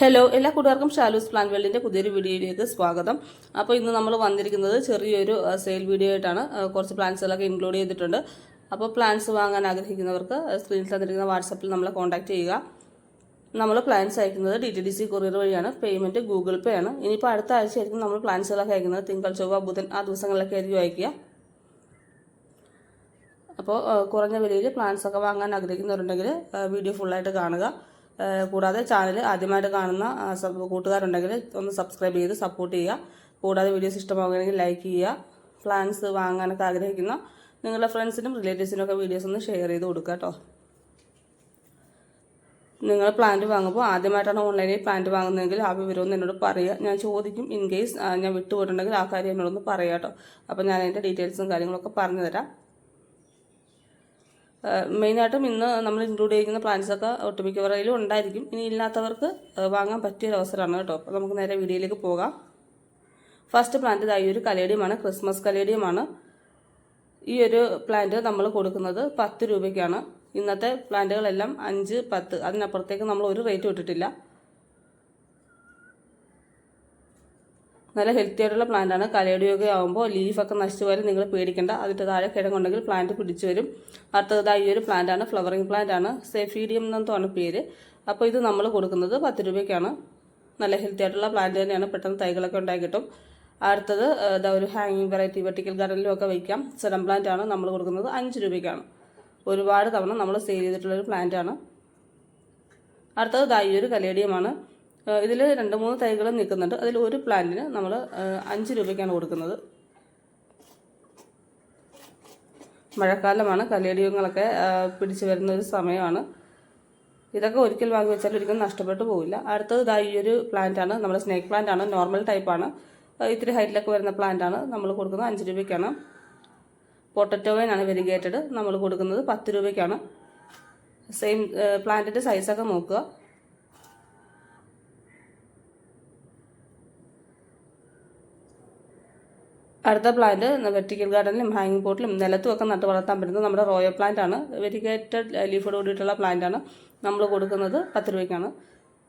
Hello എല്ലാ കൂട്ടുകാർക്കും Shalu's plan വേൾഡിന്റെ പുതിയൊരു വീഡിയോയിലേക്ക് സ്വാഗതം. അപ്പോൾ ഇന്ന് നമ്മൾ വന്നിരിക്കുന്നത് ചെറിയൊരു സെയിൽ വീഡിയോ ആയിട്ടാണ്. കുറച്ച് പ്ലാൻസുകളൊക്കെ ഇൻക്ലൂഡ് ചെയ്തിട്ടുണ്ട്. അപ്പോൾ പ്ലാൻസ് വാങ്ങാൻ ആഗ്രഹിക്കുന്നവർക്ക് സ്ക്രീനിൽ തന്നിരിക്കുന്ന വാട്സപ്പിൽ നമ്മളെ കോൺടാക്റ്റ് ചെയ്യുക. നമ്മൾ പ്ലാൻസ് അയക്കുന്നത് D T D C courier വഴിയാണ്. പേയ്മെന്റ് ഗൂഗിൾ പേ ആണ്. ഇനിയിപ്പോൾ അടുത്ത ആഴ്ചയായിരിക്കും നമ്മൾ പ്ലാൻസുകളൊക്കെ അയക്കുന്നത്. തിങ്കൾ ചൊവ്വ ബുധൻ ആ ദിവസങ്ങളിലൊക്കെ ആയിരിക്കും അയക്കുക. അപ്പോൾ കുറഞ്ഞ വിലയിൽ പ്ലാൻസ് ഒക്കെ വാങ്ങാൻ ആഗ്രഹിക്കുന്നവരുണ്ടെങ്കിൽ വീഡിയോ ഫുള്ളായിട്ട് കാണുക. കൂടാതെ ചാനൽ ആദ്യമായിട്ട് കാണുന്ന കൂട്ടുകാരുണ്ടെങ്കിൽ ഒന്ന് സബ്സ്ക്രൈബ് ചെയ്ത് സപ്പോർട്ട് ചെയ്യുക. കൂടാതെ വീഡിയോസ് ഇഷ്ടമാവുകയാണെങ്കിൽ ലൈക്ക് ചെയ്യുക. പ്ലാൻസ് വാങ്ങാനൊക്കെ ആഗ്രഹിക്കുന്ന നിങ്ങളുടെ ഫ്രണ്ട്സിനും റിലേറ്റീവ്സിനും ഒക്കെ വീഡിയോസ് ഒന്ന് ഷെയർ ചെയ്ത് കൊടുക്കുക കേട്ടോ. നിങ്ങൾ പ്ലാന്റ് വാങ്ങുമ്പോൾ ആദ്യമായിട്ടാണ് ഓൺലൈനിൽ പ്ലാന്റ് വാങ്ങുന്നതെങ്കിൽ ആ വിവരം ഒന്ന് എന്നോട് പറയുക. ഞാൻ ചോദിക്കും ഇൻ കേസ് ഞാൻ വിട്ടുപോയിട്ടുണ്ടെങ്കിൽ ആ കാര്യം എന്നോടൊന്ന് പറയാം കേട്ടോ. അപ്പോൾ ഞാൻ അതിന്റെ ഡീറ്റെയിൽസും കാര്യങ്ങളൊക്കെ പറഞ്ഞു തരാം മെയിനായിട്ടും ഇന്ന് നമ്മൾ ഇൻക്ലൂഡ് ചെയ്യുന്ന പ്ലാൻസൊക്കെ ഒട്ടുമിക്കവരയിലും ഉണ്ടായിരിക്കും. ഇനി ഇല്ലാത്തവർക്ക് വാങ്ങാൻ പറ്റിയൊരു അവസരമാണ് കേട്ടോ. അപ്പോൾ നമുക്ക് നേരെ വീഡിയോയിലേക്ക് പോകാം. ഫസ്റ്റ് പ്ലാന്റ് ഇതായി ഒരു കലേഡിയമാണ്. ക്രിസ്മസ് കലേഡിയമാണ്. ഈ ഒരു പ്ലാന്റ് നമ്മൾ കൊടുക്കുന്നത് പത്ത് രൂപയ്ക്കാണ്. ഇന്നത്തെ പ്ലാന്റുകളെല്ലാം അഞ്ച് പത്ത്. അതിനപ്പുറത്തേക്ക് നമ്മൾ ഒരു റേറ്റ് വിട്ടിട്ടില്ല നല്ല ഹെൽത്തി ആയിട്ടുള്ള പ്ലാന്റ് ആണ്. കലയുടെയൊക്കെ ആകുമ്പോൾ ലീഫൊക്കെ നശിച്ചു പോയാലും നിങ്ങൾ പേടിക്കേണ്ട. അതിന്റെ താഴെ കിഴങ്ങുണ്ടെങ്കിൽ പ്ലാന്റ് പിടിച്ചു വരും. അടുത്തതായി ഈ ഒരു ആണ് ഫ്ലവറിങ് ആണ്. സെഫീഡിയം എന്നാണ് പേര്. അപ്പോൾ ഇത് നമ്മൾ കൊടുക്കുന്നത് പത്ത് രൂപയ്ക്കാണ്. നല്ല ഹെൽത്തി ആയിട്ടുള്ള പ്ലാന്റ് തന്നെയാണ്. പെട്ടെന്ന് തൈകളൊക്കെ ഉണ്ടായി കിട്ടും. അടുത്തത് ഇതാ ഒരു ഹാങ്ങിങ് വെറൈറ്റി വെർട്ടിക്കൽ ഗാർഡനിലും ഒക്കെ വയ്ക്കാം. സെഡം പ്ലാന്റ് ആണ് നമ്മൾ കൊടുക്കുന്നത് അഞ്ച് രൂപയ്ക്കാണ്. ഒരുപാട് തവണ നമ്മൾ സെയിൽ ചെയ്തിട്ടുള്ളൊരു ആണ്. അടുത്തത് ദാ ഒരു കലേഡിയമാണ് ഇതിൽ രണ്ട് മൂന്ന് തൈകൾ നിൽക്കുന്നുണ്ട്. അതിൽ ഒരു പ്ലാന്റിന് നമ്മൾ അഞ്ച് രൂപയ്ക്കാണ് കൊടുക്കുന്നത്. മഴക്കാലമാണ്. കലേടിയങ്ങളൊക്കെ പിടിച്ചു വരുന്ന ഒരു സമയമാണ്. ഇതൊക്കെ ഒരിക്കൽ വാങ്ങി വെച്ചാൽ ഒരിക്കലും നഷ്ടപ്പെട്ടു പോവില്ല. അടുത്തത് ഇതാ ഈ ഒരു പ്ലാന്റ് ആണ്. നമ്മുടെ സ്നേക്ക് പ്ലാന്റ് ആണ്. നോർമൽ ടൈപ്പാണ് ഇത്തിരി ഹൈറ്റിലൊക്കെ വരുന്ന പ്ലാന്റാണ് നമ്മൾ കൊടുക്കുന്നത് അഞ്ച് രൂപയ്ക്കാണ്. പൊട്ടറ്റോവനാണ് വെരിഗേറ്റഡ്. നമ്മൾ കൊടുക്കുന്നത് പത്ത് രൂപയ്ക്കാണ്. സെയിം പ്ലാന്റിന്റെ സൈസൊക്കെ നോക്കുക. അടുത്ത പ്ലാന്റ് വെർട്ടിക്കൽ ഗാർഡനിലും ഹാങ്ങിങ് പോട്ടിലും നിലത്തും ഒക്കെ നട്ട് വളർത്താൻ പറ്റുന്നത് നമ്മുടെ റോയൽ പ്ലാന്റ് ആണ്. വെരിഗേറ്റഡ് ലീഫോട് കൂടിയിട്ടുള്ള പ്ലാന്റ് ആണ് നമ്മൾ കൊടുക്കുന്നത് പത്ത് രൂപയ്ക്കാണ്.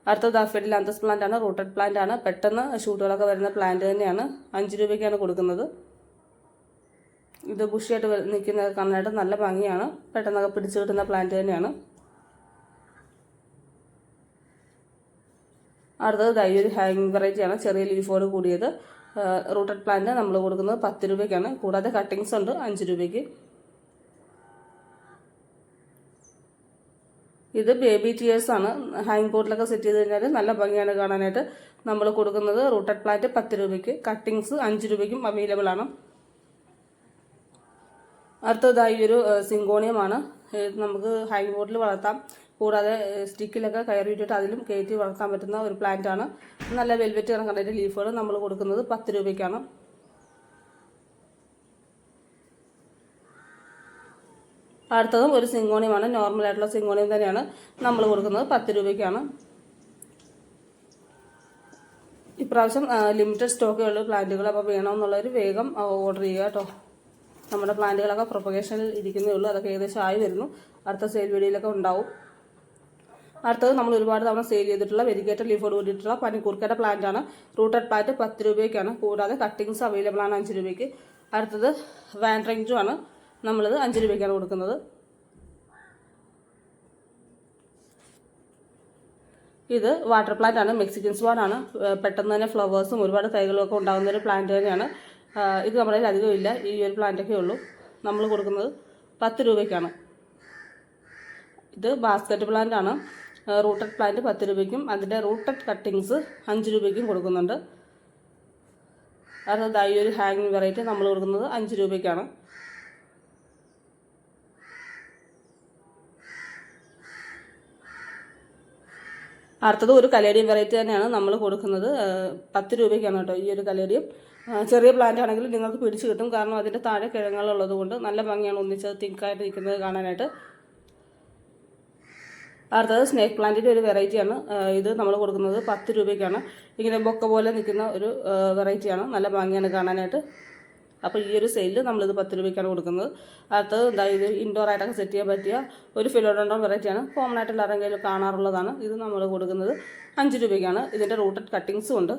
അടുത്തത് ദാഫേഡിൽ അന്തസ് പ്ലാന്റ് ആണ് റൂട്ടഡ് പ്ലാന്റ് ആണ്. പെട്ടെന്ന് ഷൂട്ടുകളൊക്കെ വരുന്ന പ്ലാന്റ് തന്നെയാണ്. അഞ്ച് രൂപയ്ക്കാണ് കൊടുക്കുന്നത്. ഇത് ബുഷിയായിട്ട് നിൽക്കുന്ന കാണാനായിട്ട് നല്ല ഭംഗിയാണ്. പെട്ടെന്നൊക്കെ പിടിച്ചു കിട്ടുന്ന പ്ലാന്റ് തന്നെയാണ്. അടുത്തത് ഒരു ഹാങ്ങിങ് വെറൈറ്റിയാണ് ചെറിയ ലീഫോട് കൂടിയത്. റൂട്ടഡ് പ്ലാന്റ് നമ്മൾ കൊടുക്കുന്നത് പത്ത് രൂപയ്ക്കാണ്. കൂടാതെ കട്ടിങ്സ് ഉണ്ട്. അഞ്ച് രൂപയ്ക്ക്. ഇത് ബേബി ടിയേഴ്സ് ആണ്. ഹാങ് ബോർഡിലൊക്കെ സെറ്റ് ചെയ്ത് കഴിഞ്ഞാൽ നല്ല ഭംഗിയാണ് കാണാനായിട്ട്. നമ്മൾ കൊടുക്കുന്നത് റൂട്ടഡ് പ്ലാന്റ് പത്ത് രൂപയ്ക്ക്. കട്ടിങ്സ് അഞ്ച് രൂപയ്ക്കും അവൈലബിൾ ആണ്. അടുത്തതായി ഒരു സിങ്കോണിയമാണ് നമുക്ക് ഹാങ് ബോർഡിൽ വളർത്താം. കൂടാതെ സ്റ്റിക്കിലൊക്കെ കയറിയിട്ടിട്ട് അതിലും കയറ്റി വളർത്താൻ പറ്റുന്ന ഒരു പ്ലാന്റ് ആണ്. നല്ല വെൽവെറ്റ് കണക്കണ്ടിന്റെ ലീഫുകൾ നമ്മൾ കൊടുക്കുന്നത് പത്ത് രൂപയ്ക്കാണ്. അടുത്തതും ഒരു സിങ്കോണിയമാണ് നോർമൽ ആയിട്ടുള്ള സിങ്കോണിയം തന്നെയാണ് നമ്മൾ കൊടുക്കുന്നത് പത്ത് രൂപയ്ക്കാണ്. ഇപ്രാവശ്യം ലിമിറ്റഡ് സ്റ്റോക്കുള്ള പ്ലാന്റുകൾ അപ്പോൾ വേണമെന്നുള്ളവർ വേഗം ഓർഡർ ചെയ്യുക കേട്ടോ. നമ്മുടെ പ്ലാന്റുകളൊക്കെ പ്രൊപ്പഗേഷനിൽ ഇരിക്കുന്നേ ഉള്ളൂ. അതൊക്കെ ഏകദേശം ആയി വരുന്നു. അടുത്ത സെയിൽ വീഡിയോയിലൊക്കെ ഉണ്ടാവും. അടുത്തത് നമ്മൾ ഒരുപാട് തവണ സെയിൽ ചെയ്തിട്ടുള്ള വെരിഗേറ്റഡ് ലീഫോട് കൂടിയിട്ടുള്ള പനിക്കൂർക്കയുടെ പ്ലാന്റ് ആണ്. റൂട്ടഡ് പ്ലാന്റ് പത്ത് രൂപയ്ക്കാണ്. കൂടാതെ കട്ടിങ്സ് അവൈലബിൾ ആണ് അഞ്ച് രൂപയ്ക്ക്. അടുത്തത് വാൻഡ്രിങ്ജു ആണ്. നമ്മളിത് അഞ്ച് രൂപയ്ക്കാണ് കൊടുക്കുന്നത്. ഇത് വാട്ടർ പ്ലാന്റ് ആണ്. മെക്സിക്കൻ സ്വാൻ ആണ്. പെട്ടെന്ന് തന്നെ ഫ്ലവേഴ്സും ഒരുപാട് തൈകളും ഒക്കെ ഉണ്ടാകുന്ന ഒരു പ്ലാന്റ് തന്നെയാണ്. ഇത് നമ്മുടെ കയ്യിൽ അധികം ഇല്ല. ഈ ഒരു പ്ലാന്റൊക്കെ ഉള്ളൂ. നമ്മൾ കൊടുക്കുന്നത് പത്ത് രൂപയ്ക്കാണ്. ഇത് ബാസ്ക്കറ്റ് പ്ലാന്റ് ആണ്. റൂട്ടഡ് പ്ലാന്റ് പത്ത് രൂപയ്ക്കും അതിന്റെ റൂട്ടഡ് കട്ടിങ്സ് അഞ്ച് രൂപയ്ക്കും കൊടുക്കുന്നുണ്ട്. അടുത്തത് ഈ ഒരു ഹാങ്ങിങ് വെറൈറ്റി നമ്മൾ കൊടുക്കുന്നത് അഞ്ച് രൂപയ്ക്കാണ്. അടുത്തത് ഒരു കലേഡിയം വെറൈറ്റി തന്നെയാണ് നമ്മൾ കൊടുക്കുന്നത്. പത്ത് രൂപയ്ക്കാണ് കേട്ടോ ഈ ഒരു കലേഡിയം. ചെറിയ പ്ലാന്റ് ആണെങ്കിൽ നിങ്ങൾക്ക് പിടിച്ചു കിട്ടും. കാരണം അതിന്റെ താഴെ കിഴങ്ങുകളുള്ളത് കൊണ്ട് നല്ല ഭംഗിയാണ് ഒന്നിച്ച് തിക്കായിട്ട് നിൽക്കുന്നത് കാണാനായിട്ട്. അടുത്തത് സ്നേക്ക് പ്ലാന്റിന്റെ ഒരു വെറൈറ്റിയാണ് ഇത് നമ്മൾ കൊടുക്കുന്നത് പത്ത് രൂപയ്ക്കാണ്. ഇങ്ങനെ ബൊക്ക പോലെ നിൽക്കുന്ന ഒരു വെറൈറ്റിയാണ് നല്ല ഭംഗിയാണ് കാണാനായിട്ട്. അപ്പോൾ ഈ ഒരു സെയിലിൽ നമ്മളിത് പത്ത് രൂപയ്ക്കാണ് കൊടുക്കുന്നത്. അടുത്തത് എന്താ ഇത് ഇൻഡോർ ആയിട്ടൊക്കെ സെറ്റ് ചെയ്യാൻ പറ്റിയ ഒരു ഫിലോഡോണ്ടോൺ വെറൈറ്റിയാണ് കോമൺ ആയിട്ട് എല്ലാവരും കയ്യിൽ കാണാറുള്ളതാണ്. ഇത് നമ്മൾ കൊടുക്കുന്നത് അഞ്ച് രൂപയ്ക്കാണ്. ഇതിന്റെ റൂട്ടഡ് കട്ടിങ്സും ഉണ്ട്.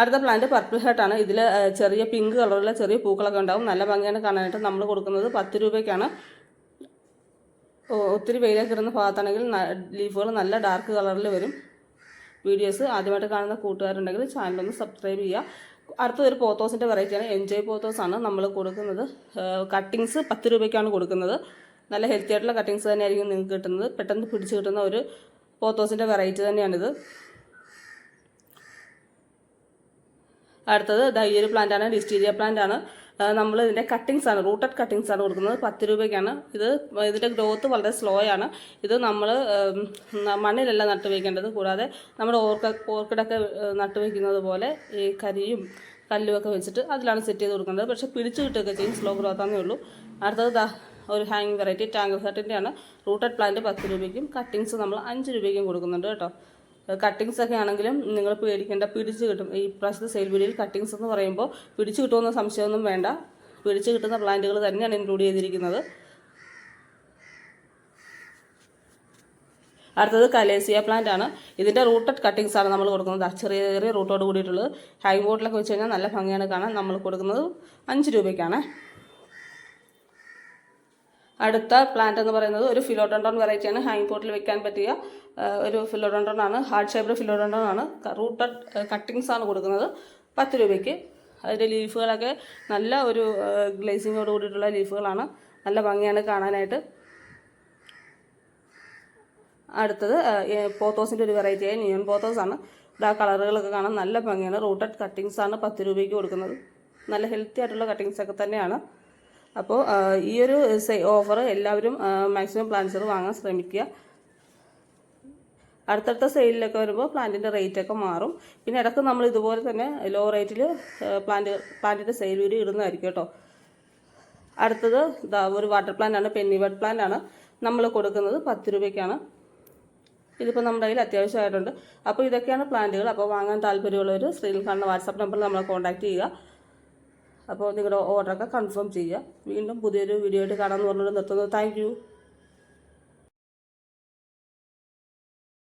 അടുത്ത പ്ലാന്റ് പർപ്പിൾ ഹെർട്ടാണ് ഇതിൽ ചെറിയ പിങ്ക് കളറിലെ ചെറിയ പൂക്കളൊക്കെ ഉണ്ടാവും. നല്ല ഭംഗിയാണ് കാണാനായിട്ട് നമ്മൾ കൊടുക്കുന്നത് പത്ത് രൂപയ്ക്കാണ്. ഒത്തിരി വെയിലൊക്കെ ഇടുന്ന ഭാഗത്താണെങ്കിൽ ലീഫുകൾ നല്ല ഡാർക്ക് കളറിൽ വരും. വീഡിയോസ് ആദ്യമായിട്ട് കാണുന്ന കൂട്ടുകാരുണ്ടെങ്കിൽ ചാനലൊന്ന് സബ്സ്ക്രൈബ് ചെയ്യുക. അടുത്തൊരു പോത്തോസിന്റെ വെറൈറ്റിയാണ് എൻജോയ് പോത്തോസ് ആണ് നമ്മൾ കൊടുക്കുന്നത്. കട്ടിങ്സ് പത്ത് രൂപയ്ക്കാണ് കൊടുക്കുന്നത്. നല്ല ഹെൽത്തി ആയിട്ടുള്ള കട്ടിങ്സ് തന്നെയായിരിക്കും നിങ്ങൾക്ക് കിട്ടുന്നത്. പെട്ടെന്ന് പിടിച്ച് കിട്ടുന്ന ഒരു പോത്തോസിന്റെ വെറൈറ്റി തന്നെയാണിത്. അടുത്തത് ഈ പ്ലാന്റ് ആണ്. ഡിസ്റ്റീരിയ പ്ലാന്റ് ആണ്. നമ്മൾ ഇതിന്റെ കട്ടിങ്സ് ആണ് റൂട്ടഡ് കട്ടിങ്സ് ആണ് കൊടുക്കുന്നത്. പത്ത് രൂപയ്ക്കാണ്. ഇത് ഇതിന്റെ ഗ്രോത്ത് വളരെ സ്ലോ ആണ്. ഇത് നമ്മൾ മണ്ണിലല്ല നട്ട് വയ്ക്കേണ്ടത് കൂടാതെ നമ്മൾ ഓർക്ക ഓർക്കിഡൊക്കെ നട്ട് വയ്ക്കുന്നത് പോലെ ഈ കരിയും കല്ലുമൊക്കെ വെച്ചിട്ട് അതിലാണ് സെറ്റ് ചെയ്ത് കൊടുക്കുന്നത് പക്ഷേ പിടിച്ചു കിട്ടുകയൊക്കെ ചെയ്യും സ്ലോ ഗ്രോത്ത് ആണെന്നേ ഉള്ളൂ. അടുത്തത് ഒരു ഹാങ്ങിങ് വെറൈറ്റി ടാങ്ക് ഹെർട്ടിന്റെ റൂട്ടഡ് പ്ലാന്റ് പത്ത് രൂപയ്ക്കും കട്ടിങ്സ് നമ്മൾ അഞ്ച് രൂപയ്ക്കും കൊടുക്കുന്നുണ്ട് കേട്ടോ. കട്ടിങ്സ് ഒക്കെ ആണെങ്കിലും നിങ്ങൾ പേടിക്കേണ്ട പിടിച്ച് കിട്ടും. ഈ പ്രാവശ്യത്തെ സെയിൽ വീഡിയോയിൽ കട്ടിങ്സ് എന്ന് പറയുമ്പോൾ പിടിച്ച് കിട്ടുമെന്ന സംശയമൊന്നും വേണ്ട. പിടിച്ച് കിട്ടുന്ന പ്ലാന്റുകൾ തന്നെയാണ് ഇൻക്ലൂഡ് ചെയ്തിരിക്കുന്നത്. അടുത്തത് കലേസിയ പ്ലാന്റ് ആണ്. ഇതിന്റെ റൂട്ടഡ് കട്ടിങ്സ് ആണ് നമ്മൾ കൊടുക്കുന്നത്. ചെറിയ ചെറിയ റൂട്ടോട് കൂടിയിട്ടുള്ളത്. ഹൈ ബോട്ടിലൊക്കെ വെച്ച് കഴിഞ്ഞാൽ നല്ല ഭംഗിയാണ് കാണാൻ. നമ്മൾ കൊടുക്കുന്നത് അഞ്ച് രൂപയ്ക്കാണ്. അടുത്ത പ്ലാന്റ് എന്ന് പറയുന്നത് ഒരു ഫിലോഡോണ്ടോൺ വെറൈറ്റിയാണ് ഹാങ് പോട്ടിൽ വെക്കാൻ പറ്റിയ ഒരു ഫിലോഡോണ്ടോൺ ആണ്. ഹാർഡ് ഷേപ്ഡ് ഫിലോഡോണ്ടോൺ ആണ്. റൂട്ടഡ് കട്ടിങ്സ് ആണ് കൊടുക്കുന്നത്. പത്ത് രൂപയ്ക്ക്. അതിന്റെ ലീഫുകളൊക്കെ നല്ല ഒരു ഗ്ലേസിങ്ങോട് കൂടിയിട്ടുള്ള ലീഫുകളാണ് നല്ല ഭംഗിയാണ് കാണാനായിട്ട്. അടുത്തത് പോത്തോസിന്റെ ഒരു വെറൈറ്റിയായ നിയോൺ പോത്തോസ് ആണ്. ഇതാ കളറുകളൊക്കെ കാണാൻ നല്ല ഭംഗിയാണ്. റൂട്ടഡ് കട്ടിങ്സ് ആണ് പത്ത് രൂപയ്ക്ക് കൊടുക്കുന്നത്. നല്ല ഹെൽത്തി ആയിട്ടുള്ള കട്ടിങ്സ് ഒക്കെ തന്നെയാണ്. അപ്പോൾ ഈ ഒരു ഓഫർ എല്ലാവരും മാക്സിമം പ്ലാന്റ്സുകൾ വാങ്ങാൻ ശ്രമിക്കുക. അടുത്തടുത്ത സെയിലിലൊക്കെ വരുമ്പോൾ പ്ലാന്റിന്റെ റേറ്റൊക്കെ മാറും. പിന്നെ ഇടയ്ക്ക് നമ്മൾ ഇതുപോലെ തന്നെ ലോ റേറ്റിൽ പ്ലാന്റ് പ്ലാന്റിന്റെ സെയിൽ വീഡിയോ ഇടുന്നതായിരിക്കും കേട്ടോ. അടുത്തത് ഒരു വാട്ടർ പ്ലാന്റ് ആണ് പെന്നി വെഡ് പ്ലാന്റ് ആണ്. നമ്മൾ കൊടുക്കുന്നത് പത്ത് രൂപയ്ക്കാണ്. ഇതിപ്പോൾ നമ്മുടെ കയ്യിൽ അത്യാവശ്യമായിട്ടുണ്ട്. അപ്പോൾ ഇതൊക്കെയാണ് പ്ലാന്റുകൾ അപ്പോൾ വാങ്ങാൻ താല്പര്യമുള്ളവർ സ്ക്രീനിൽ കാണുന്ന വാട്സാപ്പ് നമ്പറിൽ നമ്മളെ കോൺടാക്ട് ചെയ്യുക. അപ്പോൾ നിങ്ങളുടെ ഓർഡറൊക്കെ കൺഫേം ചെയ്യുക. വീണ്ടും പുതിയൊരു വീഡിയോ ആയിട്ട് കാണാമെന്ന് പറഞ്ഞിട്ട് നിർത്തുന്നത് താങ്ക്